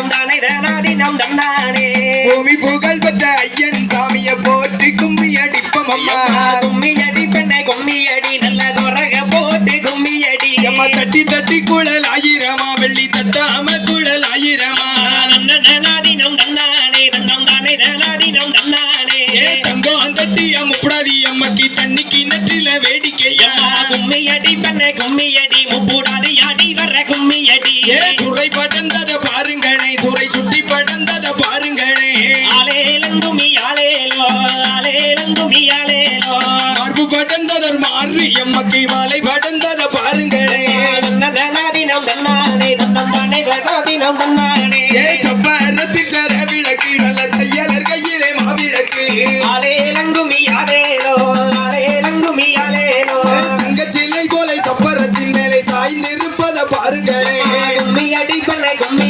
தன்னம் தானே தனாதினம் தன்னானே பூமி புகழ் பெற்ற ஐயன் சாமிய போற்றி கும்மி அடிப்போம் அம்மா. கும்மி அடி பெண்ணை கும்மி அடி நல்ல துறக போட்டு கும்மி அடி. அம்மா தட்டி தட்டி குழல் ஆயிரமா வெள்ளி தட்டாம குழல் ஆயிரமா. தன்னாதினம் தன்னானே தன்னம் தானே தனாதினம் தன்னானே ஏ தங்கம் தட்டிய முப்படாதி அம்மாக்கு தண்ணிக்கு நெற்றில வேடிக்கையா. கும்மி அடி பெண்ணை கும்மி அடி முப்பூடாது அடி வர கும்மி அடி. ஏ மார்பு படந்ததர் மாறு எம்மக்கை மாலை படந்தத பாருங்களே. தன்னாதினம் தன்னானே தன்னம் தானே ஏ சப்பாரத்தில் சர விளக்கு நல்ல தையலர் கையிலே மாவிளக்கு. ஆலேலங்குமி ஆலேலோ ஆலேலங்குமி ஆலேலோ தங்க சிலை போல சப்பரத்தின் மேலே சாய்ந்திருப்பத பாருங்களே. கும்மி அடி பண்ண கும்மி